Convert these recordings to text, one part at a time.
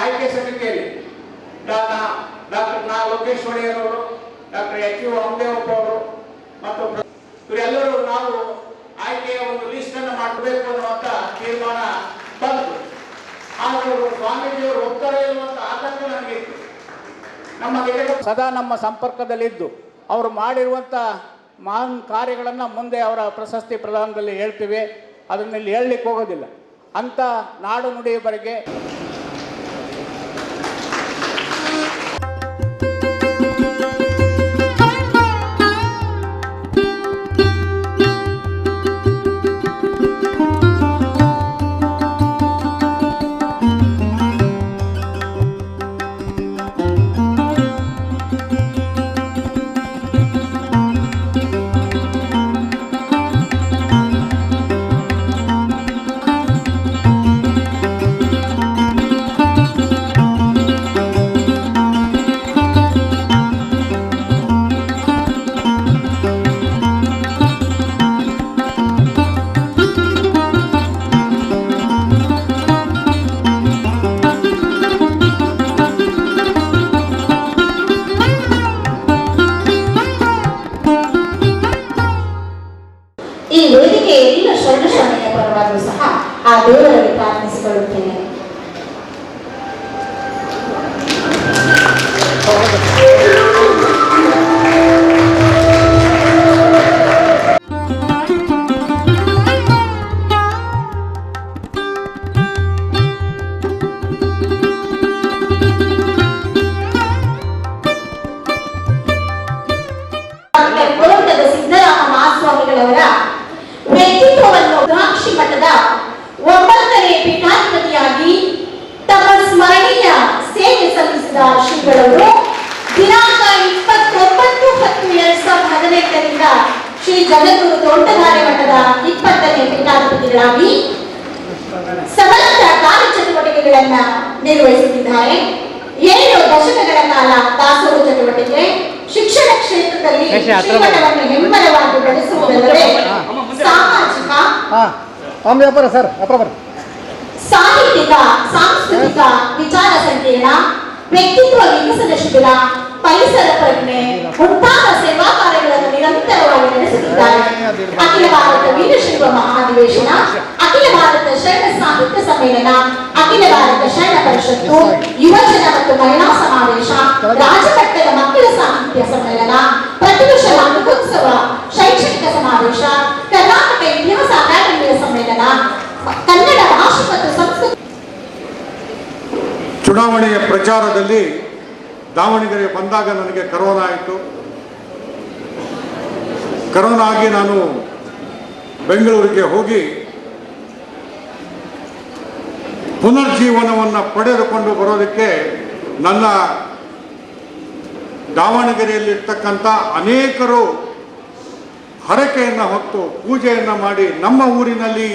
ಆಯ್ಕೆ ಸಮಿತಿಯಲ್ಲಿ. Doctor Na Lokesh doctor H U Amadevappa ಅವರು ಮತ್ತು ಇವರೆಲ್ಲರೂ ನಾವು ಆಯ್ಕೆಯ ಒಂದು ಲಿಸ್ಟ್ ಅನ್ನು ಮಾಡಬೇಕು ಅನ್ನುವಂತ ತೀರ್ಮಾನ ಬಂತು. ಆದರೂ ಸ್ವಾಮೀಜಿಯವರು ಒಪ್ತಾರೆ ಇರುವಂತ ಆತಂಕ ನನಗಿತ್ತು ನಮ್ಮ ಸದಾ ನಮ್ಮ ಸಂಪರ್ಕದಲ್ಲಿದ್ದು. ಅವರು ಮಾಡಿರುವಂಥ ಮಹಾನ್ ಕಾರ್ಯಗಳನ್ನು ಮುಂದೆ ಅವರ ಪ್ರಶಸ್ತಿ ಪ್ರದಾನದಲ್ಲಿ ಹೇಳ್ತೀವಿ. ಅದನ್ನ ಇಲ್ಲಿ ಹೇಳಲಿಕ್ಕೆ ಹೋಗೋದಿಲ್ಲ. ಅಂತ ನಾಡು ನುಡಿಯ ಪೀಠಾಧಿಪತಿಗಳಾಗಿ ಸಮರ್ಥ ಕಾರ್ಯಚಟುವಟಿಕೆಗಳನ್ನ ನಿರ್ವಹಿಸುತ್ತಿದ್ದಾರೆ. ಏಳು ದಶಕಗಳ ಕಾಲ ದಾಸೋಹ ಚಟುವಟಿಕೆ. ಶಿಕ್ಷಣ ಕ್ಷೇತ್ರದಲ್ಲಿ ಶ್ರೀಮಠವನ್ನು ಹೆಮ್ಮರವಾಗಿ ಬೆಳೆಸುವುದಲ್ಲದೆ ಸಾಮಾಜಿಕ ವ್ಯಾಪಾರ ಸರ್ ಸಾಹಿತ್ಯಿಕ ಸಾಂಸ್ಕೃತಿಕ ವಿಚಾರ ಸಂಕಿರಣ ವ್ಯಕ್ತಿತ್ವ ವಿಕಸನ ಶಿಬಿರ ಪರಿಸರ ಪ್ರಜ್ಞೆ ಮುಂತಾದ ಸೇವಾ ಕಾರ್ಯಗಳನ್ನು ನಿರಂತರವಾಗಿ ನಡೆಸುತ್ತಿದ್ದಾರೆ ಅಖಿಲ ಭಾರತ ವೀರಶೈವ ಮಹಾಧಿವೇಶನ ಅಖಿಲ ಭಾರತ ಶರಣ ಸಾಹಿತ್ಯ ಸಮ್ಮೇಳನ, ಅಖಿಲ ಭಾರತ ಶರಣ ಪರಿಷತ್ತು ಯುವಜನ ಮತ್ತು ಮಹಿಳಾ ಸಮಾವೇಶ ರಾಜಮಟ್ಟದ ಮಕ್ಕಳ ಸಾಹಿತ್ಯ ಸಮ್ಮೇಳನ, ಪ್ರತಿವರ್ಷ ಮಹೋತ್ಸವ ಶೈಕ್ಷಣಿಕ ಸಮಾವೇಶ, ಕರ್ನಾಟಕ ಇತಿಹಾಸ ಅಕಾಡೆಮಿಯ ಸಮ್ಮೇಳನ, ಕನ್ನಡ ಭಾಷೆ ಮತ್ತು ಸಂಸ್ಕೃತಿ ಚುನಾವಣೆಯ ಪ್ರಚಾರದಲ್ಲಿ ದಾವಣಗೆರೆ ಬಂದಾಗ ನನಗೆ ಕರೋನಾ ಆಯಿತು. ಕರೋನಾ ಆಗಿ ನಾನು ಬೆಂಗಳೂರಿಗೆ ಹೋಗಿ ಪುನರ್ಜೀವನವನ್ನು ಪಡೆದುಕೊಂಡು ಬರೋದಕ್ಕೆ ನನ್ನ ದಾವಣಗೆರೆಯಲ್ಲಿರ್ತಕ್ಕಂಥ ಅನೇಕರು ಹರಕೆಯನ್ನು ಹೊತ್ತು ಪೂಜೆಯನ್ನು ಮಾಡಿ ನಮ್ಮ ಊರಿನಲ್ಲಿ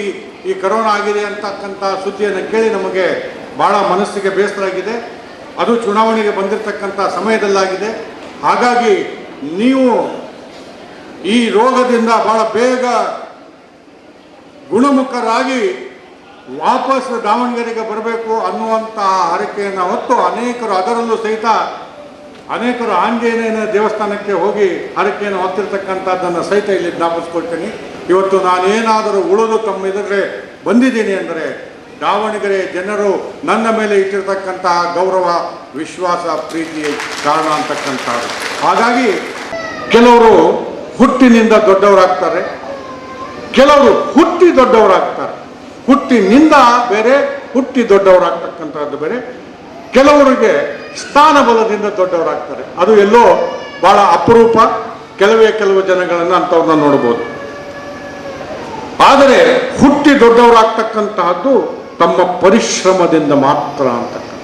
ಈ ಕರೋನಾ ಆಗಿದೆ ಅಂತಕ್ಕಂಥ ಸುದ್ದಿಯನ್ನು ಕೇಳಿ ನಮಗೆ ಭಾಳ ಮನಸ್ಸಿಗೆ ಬೇಸರ ಆಗಿದೆ ಅದು ಚುನಾವಣೆಗೆ ಬಂದಿರತಕ್ಕಂಥ ಸಮಯದಲ್ಲಾಗಿದೆ. ಹಾಗಾಗಿ ನೀವು ಈ ರೋಗದಿಂದ ಬಹಳ ಬೇಗ ಗುಣಮುಖರಾಗಿ ವಾಪಸ್ ದಾವಣಗೆರೆಗೆ ಬರಬೇಕು ಅನ್ನುವಂತಹ ಹರಕೆಯನ್ನು ಹೊತ್ತು ಅನೇಕರು ಅದರಲ್ಲೂ ಸಹಿತ ಅನೇಕರು ಆಂಜನೇಯನ ದೇವಸ್ಥಾನಕ್ಕೆ ಹೋಗಿ ಹರಕೆಯನ್ನು ಹೊತ್ತಿರ್ತಕ್ಕಂಥದ್ದನ್ನು ಸಹಿತ ಇಲ್ಲಿ ಜ್ಞಾಪಿಸ್ಕೊಳ್ತೀನಿ. ಇವತ್ತು ನಾನೇನಾದರೂ ಉಳಿದು ತಮ್ಮ ಎದುರುಗಡೆ ಬಂದಿದ್ದೀನಿ ಅಂದರೆ ದಾವಣಗೆರೆ ಜನರು ನನ್ನ ಮೇಲೆ ಇಟ್ಟಿರ್ತಕ್ಕಂತಹ ಗೌರವ, ವಿಶ್ವಾಸ, ಪ್ರೀತಿ ಕಾರಣ ಅಂತಕ್ಕಂಥದ್ದು. ಹಾಗಾಗಿ ಕೆಲವರು ಹುಟ್ಟಿನಿಂದ ದೊಡ್ಡವರಾಗ್ತಾರೆ. ಕೆಲವರು ಹುಟ್ಟಿ ದೊಡ್ಡವರಾಗ್ತಾರೆ. ಹುಟ್ಟಿನಿಂದ ಬೇರೆ, ಹುಟ್ಟಿ ದೊಡ್ಡವರಾಗ್ತಕ್ಕಂಥದ್ದು ಬೇರೆ. ಕೆಲವರಿಗೆ ಸ್ಥಾನಬಲದಿಂದ ದೊಡ್ಡವರಾಗ್ತಾರೆ. ಅದು ಎಲ್ಲೋ ಬಹಳ ಅಪರೂಪ. ಕೆಲವೇ ಕೆಲವು ಜನಗಳನ್ನು ಅಂಥವ್ರನ್ನ ನೋಡ್ಬೋದು. ಆದರೆ ಹುಟ್ಟಿ ದೊಡ್ಡವರಾಗ್ತಕ್ಕಂತಹದ್ದು ತಮ್ಮ ಪರಿಶ್ರಮದಿಂದ ಮಾತ್ರ ಅಂತಕ್ಕಂಥ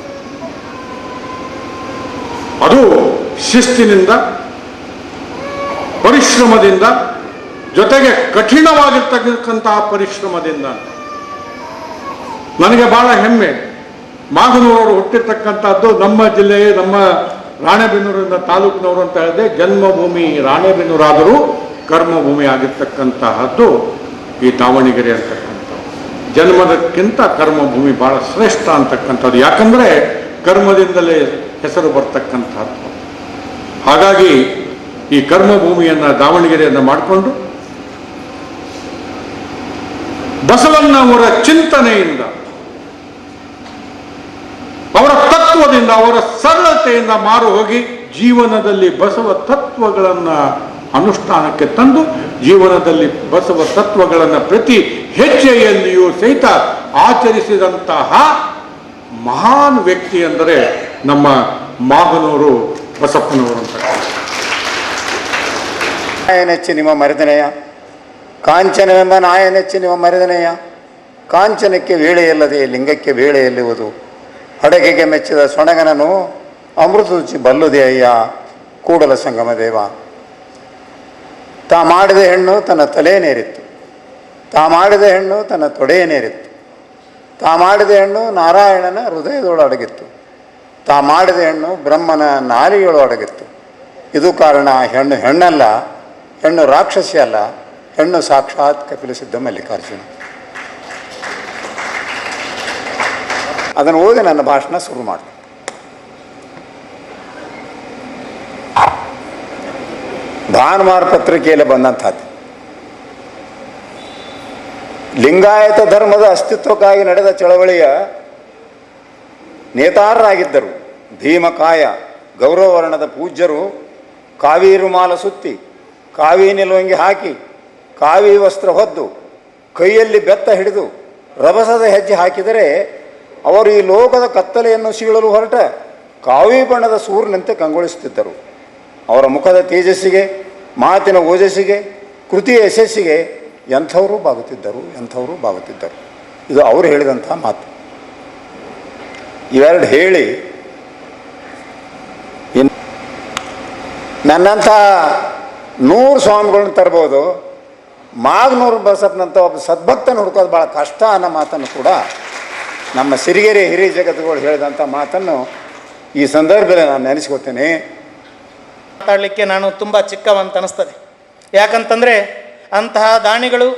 ಅದು ಶಿಸ್ತಿನಿಂದ ಪರಿಶ್ರಮದಿಂದ ಜೊತೆಗೆ ಕಠಿಣವಾಗಿರ್ತಕ್ಕಂತಹ ಪರಿಶ್ರಮದಿಂದ. ನನಗೆ ಬಹಳ ಹೆಮ್ಮೆ. ಮಾಗನೂರವರು ಹುಟ್ಟಿರ್ತಕ್ಕಂಥದ್ದು ನಮ್ಮ ಜಿಲ್ಲೆಯೇ, ನಮ್ಮ ರಾಣೆಬೆನ್ನೂರಿಂದ ತಾಲೂಕಿನವರು ಅಂತ ಹೇಳಿದೆ ಜನ್ಮಭೂಮಿ ರಾಣೆಬೆನ್ನೂರಾದರೂ ಕರ್ಮಭೂಮಿ ಆಗಿರ್ತಕ್ಕಂತಹದ್ದು ಈ ದಾವಣಗೆರೆ ಅಂತಕ್ಕಂಥದ್ದು. ಜನ್ಮದಕ್ಕಿಂತ ಕರ್ಮಭೂಮಿ ಬಹಳ ಶ್ರೇಷ್ಠ ಅಂತಕ್ಕಂಥದ್ದು. ಯಾಕಂದ್ರೆ ಕರ್ಮದಿಂದಲೇ ಹೆಸರು ಬರ್ತಕ್ಕಂಥದ್ದು. ಹಾಗಾಗಿ ಈ ಕರ್ಮಭೂಮಿಯನ್ನು ದಾವಣಗೆರೆಯನ್ನು ಮಾಡಿಕೊಂಡು ಬಸವಣ್ಣವರ ಚಿಂತನೆಯಿಂದ, ಅವರ ತತ್ವದಿಂದ, ಅವರ ಸರಳತೆಯಿಂದ ಮಾರು ಹೋಗಿ ಜೀವನದಲ್ಲಿ ಬಸವ ತತ್ವಗಳನ್ನು ಅನುಷ್ಠಾನಕ್ಕೆ ತಂದು, ಜೀವನದಲ್ಲಿ ಬಸವ ತತ್ವಗಳನ್ನು ಪ್ರತಿ ಹೆಜ್ಜೆಯಲ್ಲಿಯೂ ಸಹಿತ ಆಚರಿಸಿದಂತಹ ಮಹಾನ್ ವ್ಯಕ್ತಿ ಅಂದರೆ ನಮ್ಮ ಮಾಗನೂರು ಬಸಪ್ಪನವರು ಅಂತ. ನಾಯನೆಚ್ಚಿ ನಿಮ್ಮ ಮರೆದನೆಯ. ಕಾಂಚನವೆಂಬ ನಾಯನೆಚ್ಚಿ ನಿಮ್ಮ ಮರೆದನೆಯ. ಕಾಂಚನಕ್ಕೆ ವೇಳೆಯಲ್ಲದೆ ಲಿಂಗಕ್ಕೆ ವೇಳೆಯಲ್ಲಿವುದು ಅಡಗೆಗೆ ಮೆಚ್ಚಿದ ಸೊಣಗನನು ಅಮೃತ ರುಚಿ ಬಲ್ಲುದೆ ಅಯ್ಯ, ಕೂಡಲ ಸಂಗಮ ದೇವ. ತಾ ಮಾಡಿದ ಹೆಣ್ಣು ತನ್ನ ತಲೆಯನೇರಿತ್ತು ತಾ ಮಾಡಿದ ಹೆಣ್ಣು ತನ್ನ ತೊಡೆಯನೇರಿತ್ತು ತಾ ಮಾಡಿದ ಹೆಣ್ಣು ನಾರಾಯಣನ ಹೃದಯದೊಳಡಗಿತ್ತು ತಾ ಮಾಡಿದ ಹೆಣ್ಣು ಬ್ರಹ್ಮನ ನಾಲಿಯೊಳಡಗಿತ್ತು ಇದು ಕಾರಣ ಹೆಣ್ಣು ಹೆಣ್ಣಲ್ಲ ಹೆಣ್ಣು ರಾಕ್ಷಸಿ ಅಲ್ಲ, ಹೆಣ್ಣು ಸಾಕ್ಷಾತ್ ಕಪಿಲಸಿದ್ಧ ಮಲ್ಲಿಕಾರ್ಜುನ. ಅದನ್ನು ಓದಿ ನನ್ನ ಭಾಷಣ ಶುರು ಮಾಡಿದೆ ಭಾನುವಾರ ಪತ್ರಿಕೆಯಲ್ಲಿ ಬಂದಂಥದ್ದು ಲಿಂಗಾಯತ ಧರ್ಮದ ಅಸ್ತಿತ್ವಕ್ಕಾಗಿ ನಡೆದ ಚಳವಳಿಯ ನೇತಾರರಾಗಿದ್ದರು ಭೀಮಕಾಯ ಗೌರವರ್ಣದ ಪೂಜ್ಯರು, ಕಾವೇರು ಮಾಲ ಸುತ್ತಿ ಕಾವಿ ನಿಲುವಂಗಿ ಹಾಕಿ ಕಾವಿ ವಸ್ತ್ರ ಹೊದ್ದು ಕೈಯಲ್ಲಿ ಬೆತ್ತ ಹಿಡಿದು ರಭಸದ ಹೆಜ್ಜೆ ಹಾಕಿದರೆ ಅವರು ಈ ಲೋಕದ ಕತ್ತಲೆಯನ್ನು ಸೀಳಲು ಹೊರಟ ಕಾವಿ ಬಣ್ಣದ ಸೂರ್ಯನಂತೆ ಕಂಗೊಳಿಸುತ್ತಿದ್ದರು. ಅವರ ಮುಖದ ತೇಜಸ್ಸಿಗೆ, ಮಾತಿನ ಓಜಸ್ಸಿಗೆ, ಕೃತಿಯ ಯಶಸ್ಸಿಗೆ ಎಂಥವರು ಬಾಗುತ್ತಿದ್ದರು ಎಂಥವರು ಬಾಗುತ್ತಿದ್ದರು. ಇದು ಅವರು ಹೇಳಿದಂಥ ಮಾತು. ಇವೆರಡು ಹೇಳಿ ನನ್ನಂಥ ನೂರು ಸ್ವಾಮಿಗಳನ್ನ ತರ್ಬೋದು. ಮಾಗ್ನೂರು ಬಸಪ್ಪನಂತ ಒಬ್ಬ ಸದ್ಭಕ್ತನ ಹುಡ್ಕೋದು ಭಾಳ ಕಷ್ಟ ಅನ್ನೋ ಮಾತನ್ನು ಕೂಡ ನಮ್ಮ ಸಿರಿಗೆರೆ ಹಿರಿಯ ಜಗತ್ತುಗಳು ಹೇಳಿದಂಥ ಮಾತನ್ನು ಈ ಸಂದರ್ಭದಲ್ಲಿ ನಾನು ನೆನೆಸ್ಕೋತೇನೆ. ಮಾತಾಡಲಿಕ್ಕೆ ನಾನು ತುಂಬ ಚಿಕ್ಕವಂತ ಅನ್ನಿಸ್ತದೆ ಯಾಕಂತಂದರೆ ಅಂತಹ ದಾಣಿಗಳು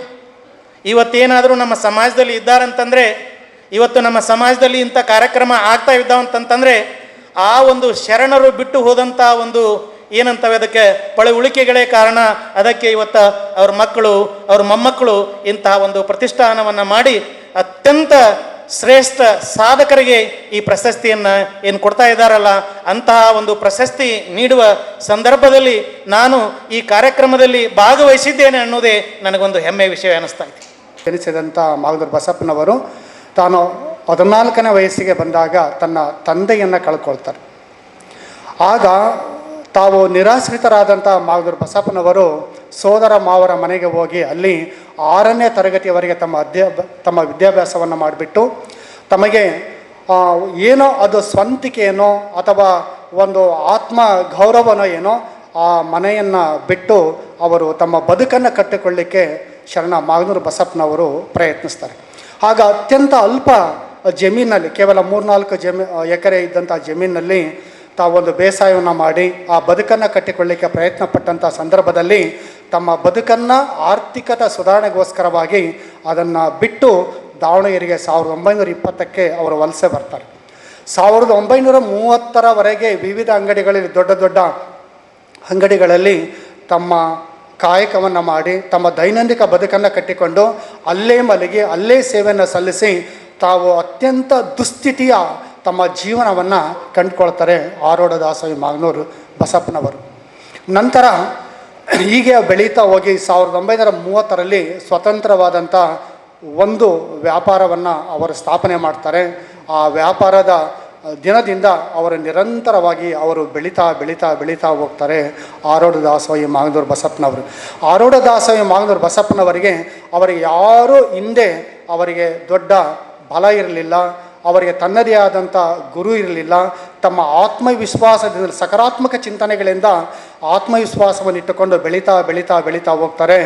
ಇವತ್ತೇನಾದರೂ ನಮ್ಮ ಸಮಾಜದಲ್ಲಿ ಇದ್ದಾರಂತಂದರೆ, ಇವತ್ತು ನಮ್ಮ ಸಮಾಜದಲ್ಲಿ ಇಂಥ ಕಾರ್ಯಕ್ರಮ ಆಗ್ತಾ ಇದ್ದಾವಂತಂತಂದರೆ ಆ ಒಂದು ಶರಣರು ಬಿಟ್ಟು ಹೋದಂಥ ಒಂದು ಏನಂತವೆ ಅದಕ್ಕೆ ಪಳೆ ಉಳಿಕೆಗಳೇ ಕಾರಣ. ಅದಕ್ಕೆ ಇವತ್ತು ಅವ್ರ ಮಕ್ಕಳು, ಅವ್ರ ಮೊಮ್ಮಕ್ಕಳು ಇಂತಹ ಒಂದು ಪ್ರತಿಷ್ಠಾನವನ್ನು ಮಾಡಿ ಅತ್ಯಂತ ಶ್ರೇಷ್ಠ ಸಾಧಕರಿಗೆ ಈ ಪ್ರಶಸ್ತಿಯನ್ನು ಏನು ಕೊಡ್ತಾ ಇದ್ದಾರಲ್ಲ, ಅಂತಹ ಒಂದು ಪ್ರಶಸ್ತಿ ನೀಡುವ ಸಂದರ್ಭದಲ್ಲಿ ನಾನು ಈ ಕಾರ್ಯಕ್ರಮದಲ್ಲಿ ಭಾಗವಹಿಸಿದ್ದೇನೆ ಅನ್ನೋದೇ ನನಗೊಂದು ಹೆಮ್ಮೆಯ ವಿಷಯ ಅನಿಸ್ತಾ ಇದೆ. ಜನಿಸಿದಂಥ ಮಾಗದೂರು ಬಸಪ್ಪನವರು, ತಾನು ಹದಿನಾಲ್ಕನೇ ವಯಸ್ಸಿಗೆ ಬಂದಾಗ ತನ್ನ ತಂದೆಯನ್ನು ಕಳ್ಕೊಳ್ತಾರೆ. ಆಗ ತಾವು ನಿರಾಶ್ರಿತರಾದಂಥ ಮಾಗದೂರು ಬಸಪ್ಪನವರು ಸೋದರ ಮಾವರ ಮನೆಗೆ ಹೋಗಿ ಅಲ್ಲಿ ಆರನೇ ತರಗತಿಯವರೆಗೆ ತಮ್ಮ ಅಧ್ಯಾ, ತಮ್ಮ ವಿದ್ಯಾಭ್ಯಾಸವನ್ನು ಮಾಡಿಬಿಟ್ಟು ತಮಗೆ ಏನೋ ಅದು ಸ್ವಂತಿಕೆಯೇನೋ ಅಥವಾ ಒಂದು ಆತ್ಮ ಗೌರವನೋ ಏನೋ ಆ ಮನೆಯನ್ನು ಬಿಟ್ಟು ಅವರು ತಮ್ಮ ಬದುಕನ್ನು ಕಟ್ಟಿಕೊಳ್ಳಿಕ್ಕೆ ಶರಣ ಮಾಗನೂರು ಬಸಪ್ಪನವರು ಪ್ರಯತ್ನಿಸ್ತಾರೆ. ಆಗ ಅತ್ಯಂತ ಅಲ್ಪ ಜಮೀನಲ್ಲಿ ಕೇವಲ ಮೂರ್ನಾಲ್ಕು ಜಮೀ, ಎಕರೆ ಇದ್ದಂಥ ಜಮೀನಲ್ಲಿ ತಾವೊಂದು ಬೇಸಾಯವನ್ನು ಮಾಡಿ ಆ ಬದುಕನ್ನು ಕಟ್ಟಿಕೊಳ್ಳಿಕ್ಕೆ ಪ್ರಯತ್ನ ಪಟ್ಟಂಥ ಸಂದರ್ಭದಲ್ಲಿ ತಮ್ಮ ಬದುಕನ್ನು ಆರ್ಥಿಕದ ಸುಧಾರಣೆಗೋಸ್ಕರವಾಗಿ ಅದನ್ನು ಬಿಟ್ಟು ದಾವಣಗೆರೆಗೆ ಸಾವಿರದ ಒಂಬೈನೂರ ಇಪ್ಪತ್ತಕ್ಕೆ ಅವರು ವಲಸೆ ಬರ್ತಾರೆ. ಸಾವಿರದ ಒಂಬೈನೂರ ಮೂವತ್ತರವರೆಗೆ ವಿವಿಧ ಅಂಗಡಿಗಳಲ್ಲಿ ದೊಡ್ಡ ದೊಡ್ಡ ಅಂಗಡಿಗಳಲ್ಲಿ ತಮ್ಮ ಕಾಯಕವನ್ನು ಮಾಡಿ ತಮ್ಮ ದೈನಂದಿಕ ಬದುಕನ್ನು ಕಟ್ಟಿಕೊಂಡು ಅಲ್ಲೇ ಮಲಗಿ ಅಲ್ಲೇ ಸೇವೆಯನ್ನು ಸಲ್ಲಿಸಿ ತಾವು ಅತ್ಯಂತ ದುಸ್ಥಿತಿಯ ತಮ್ಮ ಜೀವನವನ್ನು ಕಂಡುಕೊಳ್ತಾರೆ ಆರೋಡ ದಾಸವಿ ಮಾಗನೂರು ಬಸಪ್ಪನವರು. ನಂತರ ಹೀಗೆ ಬೆಳೀತಾ ಹೋಗಿ ಸಾವಿರದ ಒಂಬೈನೂರ ಮೂವತ್ತರಲ್ಲಿ ಸ್ವತಂತ್ರವಾದಂಥ ಒಂದು ವ್ಯಾಪಾರವನ್ನು ಅವರು ಸ್ಥಾಪನೆ ಮಾಡ್ತಾರೆ. ಆ ವ್ಯಾಪಾರದ ದಿನದಿಂದ ಅವರು ನಿರಂತರವಾಗಿ ಅವರು ಬೆಳೀತಾ ಬೆಳೀತಾ ಬೆಳೀತಾ ಹೋಗ್ತಾರೆ ಆರೋಡ ದಾಸೋಹಿ ಮಾಗನೂರು ಬಸಪ್ಪನವರು. ಆರೋಡ ದಾಸೋಹಿ ಮಾಗನೂರು ಬಸಪ್ಪನವರಿಗೆ ಅವರಿಗೆ ಯಾರೂ ಹಿಂದೆ ಅವರಿಗೆ ದೊಡ್ಡ ಬಲ ಇರಲಿಲ್ಲ. ಅವರಿಗೆ ತನ್ನದೇ ಆದಂಥ ಗುರು ಇರಲಿಲ್ಲ. ತಮ್ಮ ಆತ್ಮವಿಶ್ವಾಸದಿಂದ, ಸಕಾರಾತ್ಮಕ ಚಿಂತನೆಗಳಿಂದ ಆತ್ಮವಿಶ್ವಾಸವನ್ನು ಇಟ್ಟುಕೊಂಡು ಬೆಳೀತಾ ಬೆಳೀತಾ ಬೆಳೀತಾ ಹೋಗ್ತಾರೆ.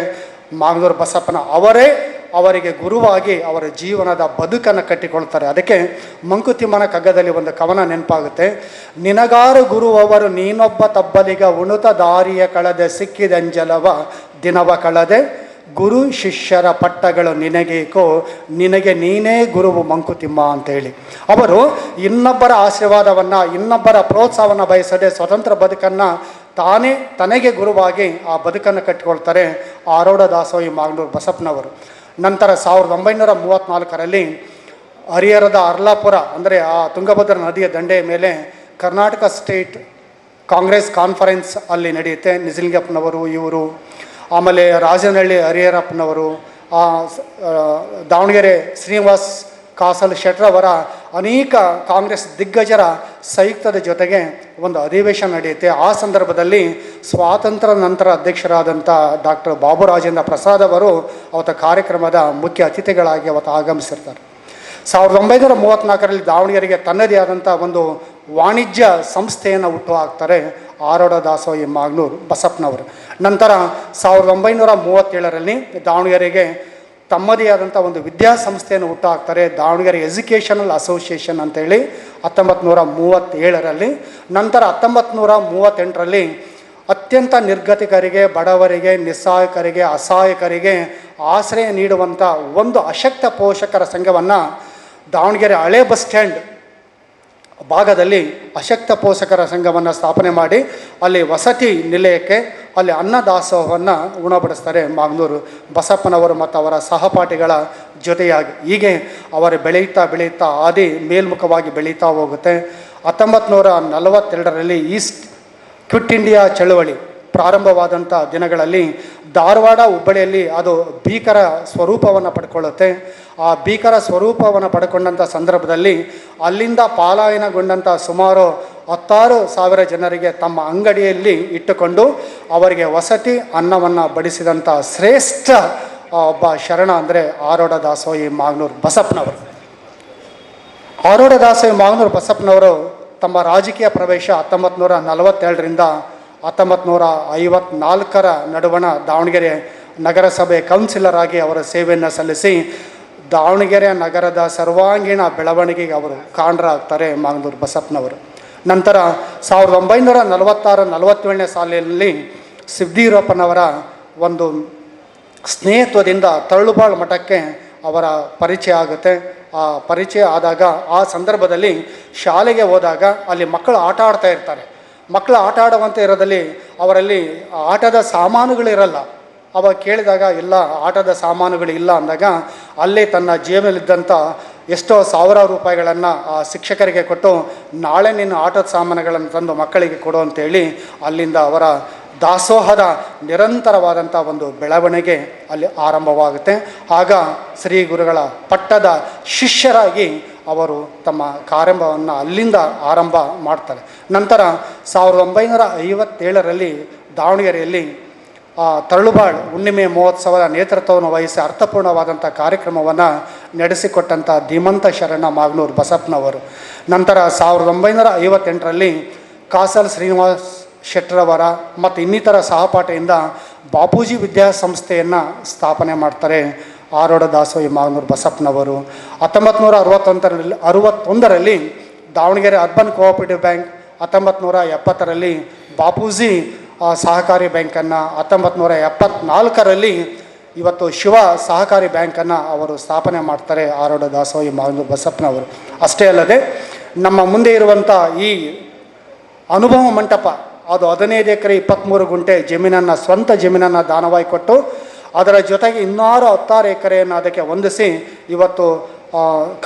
ಮಾಗನೂರು ಬಸಪ್ಪನ ಅವರೇ ಅವರಿಗೆ ಗುರುವಾಗಿ ಅವರ ಜೀವನದ ಬದುಕನ್ನು ಕಟ್ಟಿಕೊಳ್ತಾರೆ. ಅದಕ್ಕೆ ಮಂಕುತಿಮ್ಮನ ಕಗ್ಗದಲ್ಲಿ ಒಂದು ಕವನ ನೆನಪಾಗುತ್ತೆ. ನಿನಗಾರು ಗುರುವವರು, ನೀನೊಬ್ಬ ತಬ್ಬಲಿಗ, ಉಣುತ ದಾರಿಯ ಕಳೆದೆ ಸಿಕ್ಕಿದಂಜಲವ ದಿನವ ಕಳೆದೆ ಗುರು ಶಿಷ್ಯರ ಪಟ್ಟಗಳು ನಿನಗೇಕೋ, ನಿನಗೆ ನೀನೇ ಗುರುವು ಮಂಕುತಿಮ್ಮ ಅಂತೇಳಿ. ಅವರು ಇನ್ನೊಬ್ಬರ ಆಶೀರ್ವಾದವನ್ನು, ಇನ್ನೊಬ್ಬರ ಪ್ರೋತ್ಸಾಹವನ್ನು ಬಯಸದೆ ಸ್ವತಂತ್ರ ಬದುಕನ್ನು ತಾನೇ ತನಗೆ ಗುರುವಾಗಿ ಆ ಬದುಕನ್ನು ಕಟ್ಟಿಕೊಳ್ತಾರೆ ಆರೋಢ ದಾಸೋಯಿ ಮಾಗನೂರು ಬಸಪ್ಪನವರು. ನಂತರ ಸಾವಿರದ ಒಂಬೈನೂರ ಮೂವತ್ತ್ನಾಲ್ಕರಲ್ಲಿ ಹರಿಹರದ ಅರ್ಲಾಪುರ, ಅಂದರೆ ಆ ತುಂಗಭದ್ರಾ ನದಿಯ ದಂಡೆಯ ಮೇಲೆ ಕರ್ನಾಟಕ ಸ್ಟೇಟ್ ಕಾಂಗ್ರೆಸ್ ಕಾನ್ಫರೆನ್ಸ್ ಅಲ್ಲಿ ನಡೆಯುತ್ತೆ. ನಿಜಲಿಂಗಪ್ಪನವರು, ಇವರು ಆಮೇಲೆ ರಾಜನಹಳ್ಳಿ ಹರಿಹರಪ್ಪನವರು ದಾವಣಗೆರೆ ಶ್ರೀನಿವಾಸ್ ಕಾಸಲ್ ಶೆಟ್ರವರ ಅನೇಕ ಕಾಂಗ್ರೆಸ್ ದಿಗ್ಗಜರ ಸಂಯುಕ್ತದ ಜೊತೆಗೆ ಒಂದು ಅಧಿವೇಶನ ನಡೆಯುತ್ತೆ. ಆ ಸಂದರ್ಭದಲ್ಲಿ ಸ್ವಾತಂತ್ರ್ಯ ನಂತರ ಅಧ್ಯಕ್ಷರಾದಂಥ ಡಾಕ್ಟರ್ ಬಾಬು ರಾಜೇಂದ್ರ ಪ್ರಸಾದ್ ಅವರು ಅವತ್ತ ಕಾರ್ಯಕ್ರಮದ ಮುಖ್ಯ ಅತಿಥಿಗಳಾಗಿ ಅವತ್ತು ಆಗಮಿಸಿರ್ತಾರೆ. ಸಾವಿರದ ಒಂಬೈನೂರ ಮೂವತ್ತ್ನಾಲ್ಕರಲ್ಲಿ ದಾವಣಗೆರೆಗೆ ತನ್ನದೇ ಆದಂಥ ಒಂದು ವಾಣಿಜ್ಯ ಸಂಸ್ಥೆಯನ್ನು ಹುಟ್ಟು ಹಾಕ್ತಾರೆ. ಆರೋಢ ದಾಸೋಹಿ ಮಾಗ್ನೂರು ಬಸಪ್ಪನವರು. ನಂತರ ಸಾವಿರದ ಒಂಬೈನೂರ ಮೂವತ್ತೇಳರಲ್ಲಿ ದಾವಣಗೆರೆಗೆ ತಮ್ಮದೇ ಆದಂಥ ಒಂದು ವಿದ್ಯಾಸಂಸ್ಥೆಯನ್ನು ಹುಟ್ಟಾಕ್ತಾರೆ. ದಾವಣಗೆರೆ ಎಜುಕೇಷನಲ್ ಅಸೋಸಿಯೇಷನ್ ಅಂತೇಳಿ ಹತ್ತೊಂಬತ್ತು ನೂರ ಮೂವತ್ತೇಳರಲ್ಲಿ, ನಂತರ ಹತ್ತೊಂಬತ್ತು ನೂರ ಮೂವತ್ತೆಂಟರಲ್ಲಿ ಅತ್ಯಂತ ನಿರ್ಗತಿಕರಿಗೆ, ಬಡವರಿಗೆ, ನಿಸ್ಸಹಾಯಕರಿಗೆ, ಅಸಹಾಯಕರಿಗೆ ಆಶ್ರಯ ನೀಡುವಂಥ ಒಂದು ಅಶಕ್ತ ಪೋಷಕರ ಸಂಘವನ್ನು ದಾವಣಗೆರೆ ಹಳೆ ಬಸ್ ಸ್ಟ್ಯಾಂಡ್ ಭಾಗದಲ್ಲಿ ಅಶಕ್ತ ಪೋಷಕರ ಸಂಘವನ್ನು ಸ್ಥಾಪನೆ ಮಾಡಿ ಅಲ್ಲಿ ವಸತಿ ನಿಲಯಕ್ಕೆ ಅಲ್ಲಿ ಅನ್ನದಾಸೋಹವನ್ನು ಉಣಬಡಿಸ್ತಾರೆ ಮಾಗ್ನೂರು ಬಸಪ್ಪನವರು ಮತ್ತು ಅವರ ಸಹಪಾಠಿಗಳ ಜೊತೆಯಾಗಿ. ಹೀಗೆ ಅವರು ಬೆಳೆಯುತ್ತಾ ಬೆಳೆಯುತ್ತಾ ಆದಿ ಮೇಲ್ಮುಖವಾಗಿ ಬೆಳೀತಾ ಹೋಗುತ್ತೆ. ಹತ್ತೊಂಬತ್ತು ನೂರ ನಲವತ್ತೆರಡರಲ್ಲಿ ಈಸ್ಟ್ ಕ್ವಿಟ್ ಇಂಡಿಯಾ ಚಳುವಳಿ ಪ್ರಾರಂಭವಾದಂಥ ದಿನಗಳಲ್ಲಿ ಧಾರವಾಡ ಹುಬ್ಬಳ್ಳಿಯಲ್ಲಿ ಅದು ಭೀಕರ ಸ್ವರೂಪವನ್ನು ಪಡ್ಕೊಳ್ಳುತ್ತೆ. ಆ ಭೀಕರ ಸ್ವರೂಪವನ್ನು ಪಡ್ಕೊಂಡಂಥ ಸಂದರ್ಭದಲ್ಲಿ ಅಲ್ಲಿಂದ ಪಾಲಾಯನಗೊಂಡಂಥ ಸುಮಾರು ಹತ್ತಾರು ಸಾವಿರ ಜನರಿಗೆ ತಮ್ಮ ಅಂಗಡಿಯಲ್ಲಿ ಇಟ್ಟುಕೊಂಡು ಅವರಿಗೆ ವಸತಿ ಅನ್ನವನ್ನು ಬಡಿಸಿದಂಥ ಶ್ರೇಷ್ಠ ಒಬ್ಬ ಶರಣ ಅಂದರೆ ಆರೋಡ ದಾಸೋಯಿ ಮಾಗ್ನೂರು ಬಸಪ್ಪನವರು. ಆರೋಡ ದಾಸೋಹಿ ಮಾಗ್ನೂರ್ ಬಸಪ್ಪನವರು ತಮ್ಮ ರಾಜಕೀಯ ಪ್ರವೇಶ ಹತ್ತೊಂಬತ್ತು ನೂರ ನಲವತ್ತೆರಡರಿಂದ ಹತ್ತೊಂಬತ್ತು ಐವತ್ನಾಲ್ಕರ ನಡುವಣ ದಾವಣಗೆರೆ ನಗರಸಭೆ ಕೌನ್ಸಿಲರ್ ಆಗಿ ಅವರ ಸೇವೆಯನ್ನು ಸಲ್ಲಿಸಿ ದಾವಣಗೆರೆ ನಗರದ ಸರ್ವಾಂಗೀಣ ಬೆಳವಣಿಗೆಗೆ ಅವರು ಕಾರಣರಾಗ್ತಾರೆ ಮಾಗನೂರು ಬಸಪ್ಪನವರು. ನಂತರ ಸಾವಿರದ ಒಂಬೈನೂರ ನಲವತ್ತಾರು ನಲವತ್ತೇಳನೇ ಸಾಲಿನಲ್ಲಿ ಸಿದ್ದಿಯೂರಪ್ಪನವರ ಒಂದು ಸ್ನೇಹಿತ್ವದಿಂದ ತರಳುಬಾಳು ಮಠಕ್ಕೆ ಅವರ ಪರಿಚಯ ಆಗುತ್ತೆ. ಆ ಪರಿಚಯ ಆದಾಗ ಆ ಸಂದರ್ಭದಲ್ಲಿ ಶಾಲೆಗೆ ಹೋದಾಗ ಅಲ್ಲಿ ಮಕ್ಕಳು ಆಟ ಆಡ್ತಾ ಇರ್ತಾರೆ. ಮಕ್ಕಳು ಆಟ ಆಡುವಂಥ ಇರೋದಲ್ಲಿ ಅವರಲ್ಲಿ ಆಟದ ಸಾಮಾನುಗಳಿರಲ್ಲ. ಅವಾಗ ಕೇಳಿದಾಗ, ಇಲ್ಲ, ಆಟದ ಸಾಮಾನುಗಳು ಇಲ್ಲ ಅಂದಾಗ, ಅಲ್ಲೇ ತನ್ನ ಜೇಬಲ್ಲಿದ್ದಂಥ ಎಷ್ಟೋ ಸಾವಿರಾರು ರೂಪಾಯಿಗಳನ್ನು ಆ ಶಿಕ್ಷಕರಿಗೆ ಕೊಟ್ಟು, ನಾಳೆ ನಿನ್ನ ಆಟದ ಸಾಮಾನುಗಳನ್ನು ತಂದು ಮಕ್ಕಳಿಗೆ ಕೊಡು ಅಂತೇಳಿ ಅಲ್ಲಿಂದ ಅವರ ದಾಸೋಹದ ನಿರಂತರವಾದಂಥ ಒಂದು ಬೆಳವಣಿಗೆ ಅಲ್ಲಿ ಆರಂಭವಾಗುತ್ತೆ. ಆಗ ಶ್ರೀ ಗುರುಗಳ ಪಟ್ಟದ ಶಿಷ್ಯರಾಗಿ ಅವರು ತಮ್ಮ ಕಾರ್ಯವನ್ನು ಅಲ್ಲಿಂದ ಆರಂಭ ಮಾಡ್ತಾರೆ. ನಂತರ ಸಾವಿರದ ಒಂಬೈನೂರ ಐವತ್ತೇಳರಲ್ಲಿ ದಾವಣಗೆರೆಯಲ್ಲಿ ತರಳುಬಾಳ್ ಹುಣ್ಣಿಮೆ ಮಹೋತ್ಸವದ ನೇತೃತ್ವವನ್ನು ವಹಿಸಿ ಅರ್ಥಪೂರ್ಣವಾದಂಥ ಕಾರ್ಯಕ್ರಮವನ್ನು ನಡೆಸಿಕೊಟ್ಟಂಥ ಧೀಮಂತ ಶರಣ ಮಾಗ್ನೂರು ಬಸಪ್ಪನವರು. ನಂತರ ಸಾವಿರದ ಒಂಬೈನೂರ ಐವತ್ತೆಂಟರಲ್ಲಿ ಕಾಸಲ್ ಶ್ರೀನಿವಾಸ್ ಶೆಟ್ಟರವರ ಮತ್ತು ಇನ್ನಿತರ ಸಹಪಾಠಿಯಿಂದ ಬಾಪೂಜಿ ವಿದ್ಯಾಸಂಸ್ಥೆಯನ್ನು ಸ್ಥಾಪನೆ ಮಾಡ್ತಾರೆ ಆರೋಡ ದಾಸೋಯಿ ಮಾಗ್ನೂರು ಬಸಪ್ಪನವರು. ಹತ್ತೊಂಬತ್ತು ನೂರ ಅರವತ್ತೊಂದರಲ್ಲಿ ಅರವತ್ತೊಂದರಲ್ಲಿ ದಾವಣಗೆರೆ ಅರ್ಬನ್ ಕೋಆಪರೇಟಿವ್ ಬ್ಯಾಂಕ್ ಹತ್ತೊಂಬತ್ತು ನೂರ ಎಪ್ಪತ್ತರಲ್ಲಿ ಬಾಪೂಜಿ ಆ, ಸಹಕಾರಿ ಬ್ಯಾಂಕನ್ನು ಹತ್ತೊಂಬತ್ತು ನೂರ ಎಪ್ಪತ್ನಾಲ್ಕರಲ್ಲಿ ಇವತ್ತು ಶಿವ ಸಹಕಾರಿ ಬ್ಯಾಂಕನ್ನು ಅವರು ಸ್ಥಾಪನೆ ಮಾಡ್ತಾರೆ ಆರೋಡ ದಾಸೋಹಿ ಮಾಗನೂರು ಬಸಪ್ಪನವರು. ಅಷ್ಟೇ ಅಲ್ಲದೆ ನಮ್ಮ ಮುಂದೆ ಇರುವಂಥ ಈ ಅನುಭವ ಮಂಟಪ, ಅದು ಹದಿನೈದು ಎಕರೆ ಇಪ್ಪತ್ತ್ಮೂರು ಗುಂಟೆ ಜಮೀನನ್ನು, ಸ್ವಂತ ಜಮೀನನ್ನು ದಾನವಾಗಿ ಕೊಟ್ಟು ಅದರ ಜೊತೆಗೆ ಇನ್ನಾರು ಹತ್ತಾರು ಎಕರೆಯನ್ನು ಅದಕ್ಕೆ ಹೊಂದಿಸಿ ಇವತ್ತು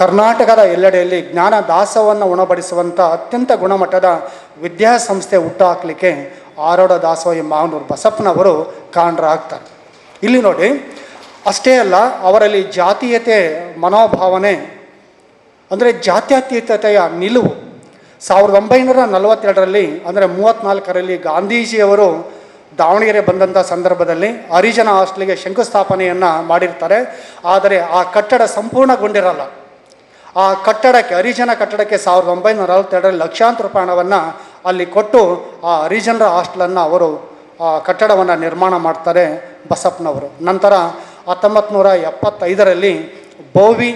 ಕರ್ನಾಟಕದ ಎಲ್ಲೆಡೆಯಲ್ಲಿ ಜ್ಞಾನ ದಾಸವನ್ನು ಉಣಬಡಿಸುವಂಥ ಅತ್ಯಂತ ಗುಣಮಟ್ಟದ ವಿದ್ಯಾಸಂಸ್ಥೆ ಹುಟ್ಟುಹಾಕಲಿಕ್ಕೆ ಆರೋಢ ದಾಸೋಹಿ ಮಾವನೂರು ಬಸಪ್ಪನವರು ಕಾರಣರಾಗ್ತಾರೆ ಇಲ್ಲಿ ನೋಡಿ, ಅಷ್ಟೇ ಅಲ್ಲ, ಅವರಲ್ಲಿ ಜಾತೀಯತೆ ಮನೋಭಾವನೆ, ಅಂದರೆ ಜಾತ್ಯತೀತತೆಯ ನಿಲುವು. ಸಾವಿರದ ಒಂಬೈನೂರ ನಲವತ್ತೆರಡರಲ್ಲಿ, ಅಂದರೆ ಮೂವತ್ತ್ನಾಲ್ಕರಲ್ಲಿ ಗಾಂಧೀಜಿಯವರು ದಾವಣಗೆರೆ ಬಂದಂಥ ಸಂದರ್ಭದಲ್ಲಿ ಹರಿಜನ ಹಾಸ್ಟೆಲ್ಗೆ ಶಂಕುಸ್ಥಾಪನೆಯನ್ನು ಮಾಡಿರ್ತಾರೆ. ಆದರೆ ಆ ಕಟ್ಟಡ ಸಂಪೂರ್ಣಗೊಂಡಿರಲ್ಲ. ಆ ಕಟ್ಟಡಕ್ಕೆ, ಹರಿಜನ ಕಟ್ಟಡಕ್ಕೆ ಸಾವಿರದ ಒಂಬೈನೂರ ನಲವತ್ತೆರಡರಲ್ಲಿ ಲಕ್ಷಾಂತರ ರೂಪಾಯಿ ಹಣವನ್ನು ಅಲ್ಲಿ ಕೊಟ್ಟು ಆ ಹರಿಜನರ ಹಾಸ್ಟೆಲನ್ನು ಅವರು, ಆ ಕಟ್ಟಡವನ್ನು ನಿರ್ಮಾಣ ಮಾಡ್ತಾರೆ ಬಸಪ್ಪನವರು. ನಂತರ ಹತ್ತೊಂಬತ್ತು ನೂರ ಎಪ್ಪತ್ತೈದರಲ್ಲಿ ಬೋವಿ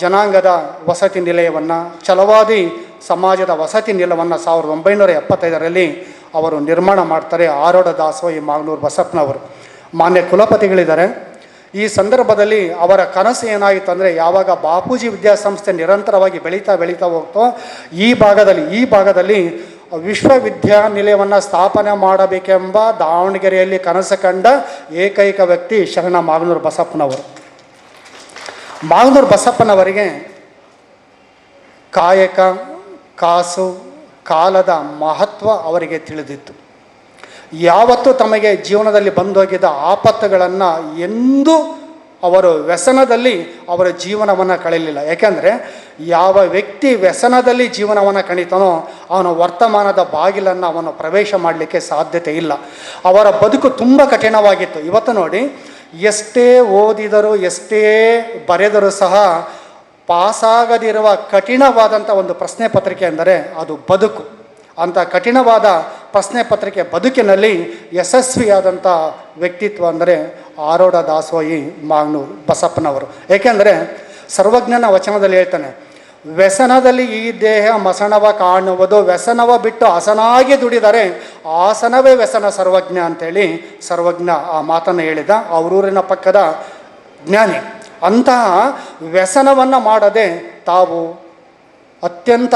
ಜನಾಂಗದ ವಸತಿ ನಿಲಯವನ್ನು, ಛಲವಾದಿ ಸಮಾಜದ ವಸತಿ ನಿಲಯವನ್ನು ಸಾವಿರದ ಒಂಬೈನೂರ ಎಪ್ಪತ್ತೈದರಲ್ಲಿ ಅವರು ನಿರ್ಮಾಣ ಮಾಡ್ತಾರೆ ಆರೋಡ ದಾಸೋಹಿ ಮಾಗನೂರು ಬಸಪ್ಪನವರು. ಮಾನ್ಯ ಕುಲಪತಿಗಳಿದ್ದಾರೆ ಈ ಸಂದರ್ಭದಲ್ಲಿ ಅವರ ಕನಸು ಏನಾಯಿತು ಅಂದರೆ ಯಾವಾಗ ಬಾಪೂಜಿ ವಿದ್ಯಾಸಂಸ್ಥೆ ನಿರಂತರವಾಗಿ ಬೆಳೀತಾ ಬೆಳೀತಾ ಹೋಗ್ತೋ, ಈ ಭಾಗದಲ್ಲಿ ಈ ಭಾಗದಲ್ಲಿ ವಿಶ್ವವಿದ್ಯಾನಿಲಯವನ್ನು ಸ್ಥಾಪನೆ ಮಾಡಬೇಕೆಂಬ ದಾವಣಗೆರೆಯಲ್ಲಿ ಕನಸು ಕಂಡ ಏಕೈಕ ವ್ಯಕ್ತಿ ಶರಣ ಮಾಗನೂರು ಬಸಪ್ಪನವರು. ಮಾಗನೂರು ಬಸಪ್ಪನವರಿಗೆ ಕಾಯಕ, ಕಾಸು, ಕಾಲದ ಮಹತ್ವ ಅವರಿಗೆ ತಿಳಿದಿತ್ತು. ಯಾವತ್ತೂ ತಮಗೆ ಜೀವನದಲ್ಲಿ ಬಂದೋಗಿದ್ದ ಆಪತ್ತುಗಳನ್ನು ಎಂದೂ ಅವರು ವ್ಯಸನದಲ್ಲಿ ಅವರ ಜೀವನವನ್ನು ಕಳೆಯಲಿಲ್ಲ. ಯಾಕೆಂದರೆ ಯಾವ ವ್ಯಕ್ತಿ ವ್ಯಸನದಲ್ಲಿ ಜೀವನವನ್ನು ಕಣಿತಾನೋ ಅವನ ವರ್ತಮಾನದ ಬಾಗಿಲನ್ನು ಅವನು ಪ್ರವೇಶ ಮಾಡಲಿಕ್ಕೆ ಸಾಧ್ಯತೆ ಇಲ್ಲ. ಅವರ ಬದುಕು ತುಂಬ ಕಠಿಣವಾಗಿತ್ತು. ಇವತ್ತು ನೋಡಿ, ಎಷ್ಟೇ ಓದಿದರೂ, ಎಷ್ಟೇ ಬರೆದರೂ ಸಹ ಪಾಸಾಗದಿರುವ ಕಠಿಣವಾದಂಥ ಒಂದು ಪ್ರಶ್ನೆ ಪತ್ರಿಕೆ ಎಂದರೆ ಅದು ಬದುಕು. ಅಂಥ ಕಠಿಣವಾದ ಪ್ರಶ್ನೆ ಪತ್ರಿಕೆ ಬದುಕಿನಲ್ಲಿ ಯಶಸ್ವಿಯಾದಂಥ ವ್ಯಕ್ತಿತ್ವ ಅಂದರೆ ಆರೋಢ ದಾಸೋಹಿ ಮಾಗ್ನೂರು ಬಸಪ್ಪನವರು. ಏಕೆಂದರೆ ಸರ್ವಜ್ಞನ ವಚನದಲ್ಲಿ ಹೇಳ್ತಾನೆ, ವ್ಯಸನದಲ್ಲಿ ಈ ದೇಹ ಮಸಣವ ಕಾಣುವುದು, ವ್ಯಸನವ ಬಿಟ್ಟು ಹಸನಾಗಿ ದುಡಿದರೆ ಆಸನವೇ ವ್ಯಸನ ಸರ್ವಜ್ಞ ಅಂತೇಳಿ ಸರ್ವಜ್ಞ ಆ ಮಾತನ್ನು ಹೇಳಿದ ಅವರೂರಿನ ಪಕ್ಕದ ಜ್ಞಾನಿ. ಅಂತಹ ವ್ಯಸನವನ್ನು ಮಾಡದೆ ತಾವು ಅತ್ಯಂತ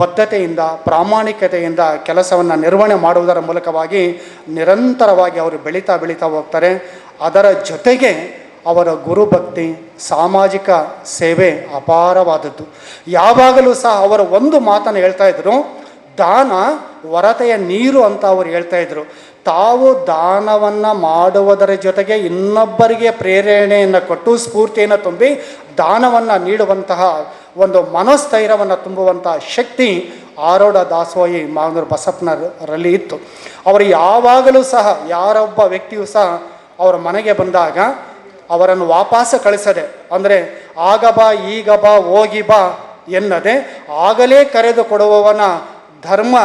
ಬದ್ಧತೆಯಿಂದ, ಪ್ರಾಮಾಣಿಕತೆಯಿಂದ ಕೆಲಸವನ್ನು ನಿರ್ವಹಣೆ ಮಾಡುವುದರ ಮೂಲಕವಾಗಿ ನಿರಂತರವಾಗಿ ಅವರು ಬೆಳೀತಾ ಬೆಳೀತಾ ಹೋಗ್ತಾರೆ. ಅದರ ಜೊತೆಗೆ ಅವರ ಗುರುಭಕ್ತಿ, ಸಾಮಾಜಿಕ ಸೇವೆ ಅಪಾರವಾದದ್ದು. ಯಾವಾಗಲೂ ಸಹ ಅವರ ಒಂದು ಮಾತನ್ನು ಹೇಳ್ತಾ ಇದ್ರು, ದಾನ ಹೊರತೆಯ ನೀರು ಅಂತ ಅವರು ಹೇಳ್ತಾ ಇದ್ರು. ತಾವು ದಾನವನ್ನು ಮಾಡುವುದರ ಜೊತೆಗೆ ಇನ್ನೊಬ್ಬರಿಗೆ ಪ್ರೇರಣೆಯನ್ನು ಕೊಟ್ಟು, ಸ್ಫೂರ್ತಿಯನ್ನು ತುಂಬಿ ದಾನವನ್ನು ನೀಡುವಂತಹ ಒಂದು ಮನೋಸ್ಥೈರ್ಯವನ್ನು ತುಂಬುವಂಥ ಶಕ್ತಿ ಆರೋಢ ದಾಸೋಹಿ ಮಾವನೂರು ಬಸಪ್ಪನರಲ್ಲಿ ಇತ್ತು. ಅವರು ಯಾವಾಗಲೂ ಸಹ ಯಾರೊಬ್ಬ ವ್ಯಕ್ತಿಯು ಸಹ ಅವರ ಮನೆಗೆ ಬಂದಾಗ ಅವರನ್ನು ವಾಪಸ್ ಕಳಿಸದೆ, ಅಂದರೆ ಆಗ ಬಾ, ಈಗ ಬಾ, ಹೋಗಿ ಬಾ ಎನ್ನದೆ ಆಗಲೇ ಕರೆದು ಕೊಡುವವನ ಧರ್ಮ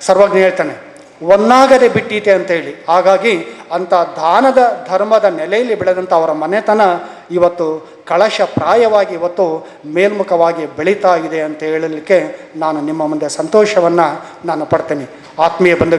ಸರ್ವಜ್ಞ ಹೇಳ್ತಾನೆ. ಒನ್ನಾಗದೆ ಬಿಟ್ಟೀತೆ ಅಂತೇಳಿ. ಹಾಗಾಗಿ ಅಂಥ ದಾನದ ಧರ್ಮದ ನೆಲೆಯಲ್ಲಿ ಬೆಳೆದಂಥ ಅವರ ಮನೆತನ ಇವತ್ತು ಕಳಶ ಪ್ರಾಯವಾಗಿ ಇವತ್ತು ಮೇಲ್ಮುಖವಾಗಿ ಬೆಳೀತಾ ಇದೆ ಅಂತ ಹೇಳಲಿಕ್ಕೆ ನಾನು ನಿಮ್ಮ ಮುಂದೆ ಸಂತೋಷವನ್ನು ನಾನು ಪಡ್ತೇನೆ. ಆತ್ಮೀಯ ಬಂಧು